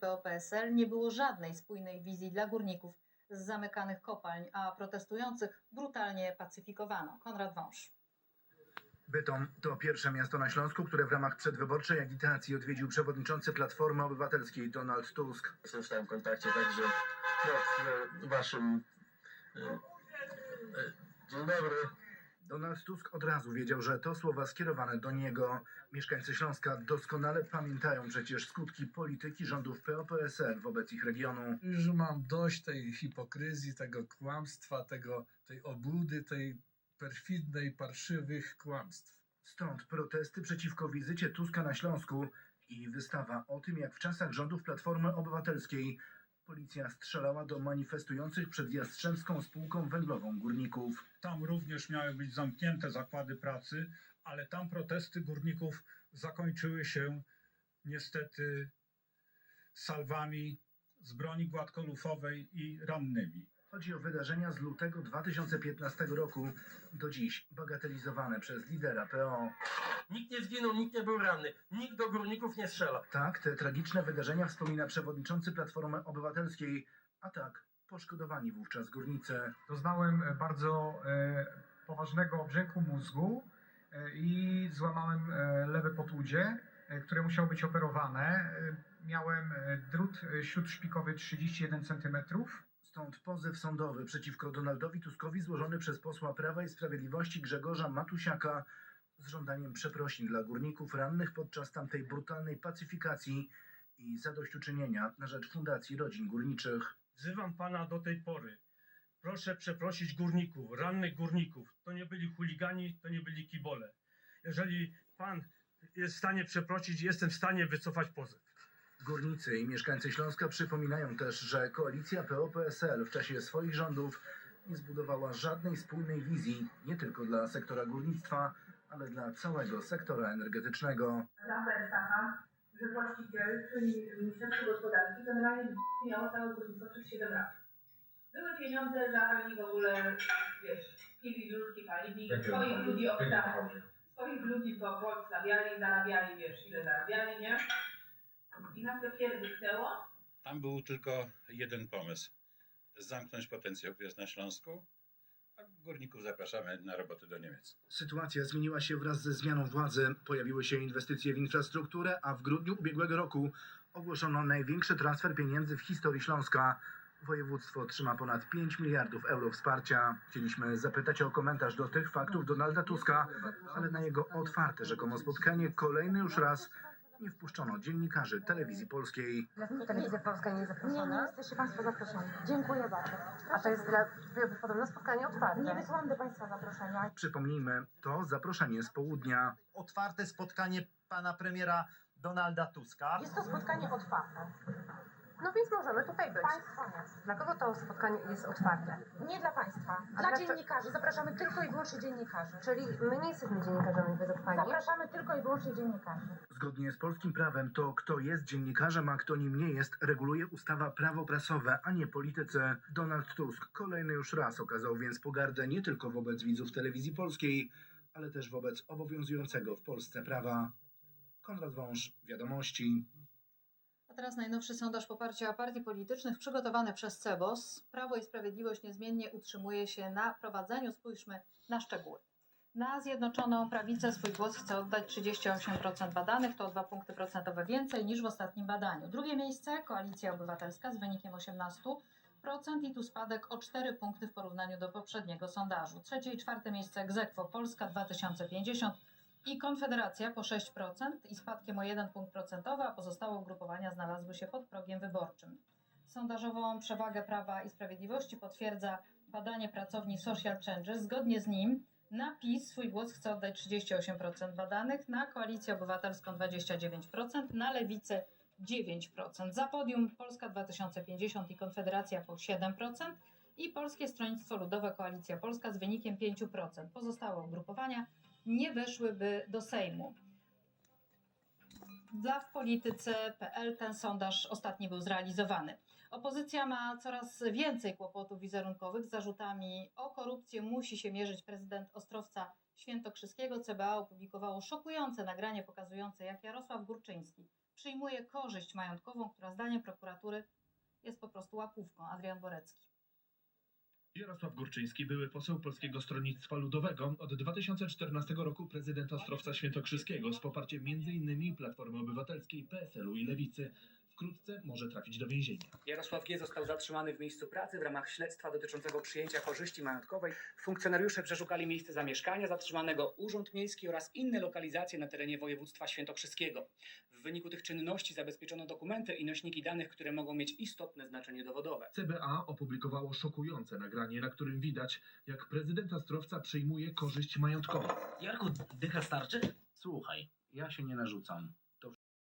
PO-PSL nie było żadnej spójnej wizji dla górników z zamykanych kopalń, a protestujących brutalnie pacyfikowano. Konrad Wąż. Bytom to pierwsze miasto na Śląsku, które w ramach przedwyborczej agitacji odwiedził przewodniczący Platformy Obywatelskiej Donald Tusk. Jestem w stałym kontakcie także no, w waszym... e, e, Dzień dobry. Donald Tusk od razu wiedział, że to słowa skierowane do niego. Mieszkańcy Śląska doskonale pamiętają przecież skutki polityki rządów PO-PSL wobec ich regionu. Już mam dość tej hipokryzji, tego kłamstwa, tego, tej obłudy, tej perfidnej, parszywych kłamstw. Stąd protesty przeciwko wizycie Tuska na Śląsku i wystawa o tym, jak w czasach rządów Platformy Obywatelskiej policja strzelała do manifestujących przed Jastrzębską Spółką Węglową górników. Tam również miały być zamknięte zakłady pracy, ale tam protesty górników zakończyły się niestety salwami z broni gładkolufowej i rannymi. Chodzi o wydarzenia z lutego 2015 roku, do dziś bagatelizowane przez lidera PO. Nikt nie zginął, nikt nie był ranny, nikt do górników nie strzela. Tak, te tragiczne wydarzenia wspomina przewodniczący Platformy Obywatelskiej, a tak poszkodowani wówczas górnicy. doznałem e, bardzo e, poważnego obrzęku mózgu e, i złamałem e, lewe potłudzie, e, które musiało być operowane. E, Miałem drut śródszpikowy 31 cm. Stąd pozew sądowy przeciwko Donaldowi Tuskowi złożony przez posła Prawa i Sprawiedliwości Grzegorza Matusiaka z żądaniem przeprosin dla górników rannych podczas tamtej brutalnej pacyfikacji i zadośćuczynienia na rzecz Fundacji Rodzin Górniczych. Wzywam pana do tej pory. Proszę przeprosić górników, rannych górników. To nie byli chuligani, to nie byli kibole. Jeżeli pan jest w stanie przeprosić, jestem w stanie wycofać pozew. Górnicy i mieszkańcy Śląska przypominają też, że koalicja PO-PSL w czasie swoich rządów nie zbudowała żadnej spójnej wizji nie tylko dla sektora górnictwa, ale dla całego sektora energetycznego. Prawda jest taka, że właściciel, czyli Ministerstwo Gospodarki, generalnie miało całe górnictwo przez 7 lat. Były pieniądze, żarli w ogóle, wiesz, pili ludki, palili, swoich ludzi obstawą, swoich ludzi po podstawiali, zarabiali, wiesz, ile zarabiali, nie? I nagle pierdyknęło, Tam był tylko jeden pomysł. Zamknąć potencjał, który jest na Śląsku, a górników zapraszamy na roboty do Niemiec. Sytuacja zmieniła się wraz ze zmianą władzy. Pojawiły się inwestycje w infrastrukturę, a w grudniu ubiegłego roku ogłoszono największy transfer pieniędzy w historii Śląska. Województwo otrzyma ponad 5 miliardów euro wsparcia. Chcieliśmy zapytać o komentarz do tych faktów Donalda Tuska, ale na jego otwarte rzekomo spotkanie kolejny już raz nie wpuszczono dziennikarzy telewizji polskiej. Telewizja Polska nie zaproszona? Nie, nie jesteście Państwo zaproszeni. Dziękuję bardzo. A to jest dla, podobno spotkanie otwarte. Nie wysłałam do Państwa zaproszenia. Przypomnijmy, to zaproszenie z południa. otwarte spotkanie pana premiera Donalda Tuska. Jest to spotkanie otwarte. No więc możemy tutaj być. Państwo nie. Dla kogo to spotkanie jest otwarte? Nie dla Państwa. Dla dlaczego- dziennikarzy. Zapraszamy tylko i wyłącznie dziennikarzy. Czyli my nie jesteśmy dziennikarzami według pani. Zapraszamy tylko i wyłącznie dziennikarzy. Zgodnie z polskim prawem to, kto jest dziennikarzem, a kto nim nie jest, reguluje ustawa prawo prasowe, a nie politycy. Donald Tusk kolejny już raz okazał więc pogardę nie tylko wobec widzów telewizji polskiej, ale też wobec obowiązującego w Polsce prawa. Konrad Wąż, Wiadomości. A teraz najnowszy sondaż poparcia partii politycznych przygotowany przez CEBOS. Prawo i Sprawiedliwość niezmiennie utrzymuje się na prowadzeniu. Spójrzmy na szczegóły. Na Zjednoczoną Prawicę swój głos chce oddać 38% badanych, to o 2 punkty procentowe więcej niż w ostatnim badaniu. Drugie miejsce Koalicja Obywatelska z wynikiem 18% i tu spadek o 4 punkty w porównaniu do poprzedniego sondażu. Trzecie i czwarte miejsce Egzekwo Polska 2050 i Konfederacja po 6% i spadkiem o 1 punkt procentowy, a pozostałe ugrupowania znalazły się pod progiem wyborczym. Sondażową przewagę Prawa i Sprawiedliwości potwierdza badanie pracowni Social Changes. Zgodnie z nim na PiS swój głos chce oddać 38% badanych, na Koalicję Obywatelską 29%, na Lewicę 9%. Za podium Polska 2050 i Konfederacja po 7% i Polskie Stronnictwo Ludowe Koalicja Polska z wynikiem 5%. Pozostałe ugrupowania nie weszłyby do Sejmu. Dla w polityce.pl ten sondaż ostatni był zrealizowany. Opozycja ma coraz więcej kłopotów wizerunkowych z zarzutami o korupcję. Musi się mierzyć prezydent Ostrowca Świętokrzyskiego. CBA opublikowało szokujące nagranie pokazujące, jak Jarosław Górczyński przyjmuje korzyść majątkową, która zdaniem prokuratury jest po prostu łapówką. Adrian Borecki. Jarosław Górczyński, były poseł Polskiego Stronnictwa Ludowego, od 2014 roku prezydent Ostrowca Świętokrzyskiego z poparciem m.in. Platformy Obywatelskiej, PSL-u i Lewicy. Wkrótce może trafić do więzienia. Jarosław G. został zatrzymany w miejscu pracy w ramach śledztwa dotyczącego przyjęcia korzyści majątkowej. Funkcjonariusze przeszukali miejsce zamieszkania zatrzymanego, urząd miejski oraz inne lokalizacje na terenie województwa świętokrzyskiego. W wyniku tych czynności zabezpieczono dokumenty i nośniki danych, które mogą mieć istotne znaczenie dowodowe. CBA opublikowało szokujące nagranie, na którym widać, jak prezydent Ostrowca przyjmuje korzyść majątkową. Jarku, dycha starczy? Słuchaj, ja się nie narzucam.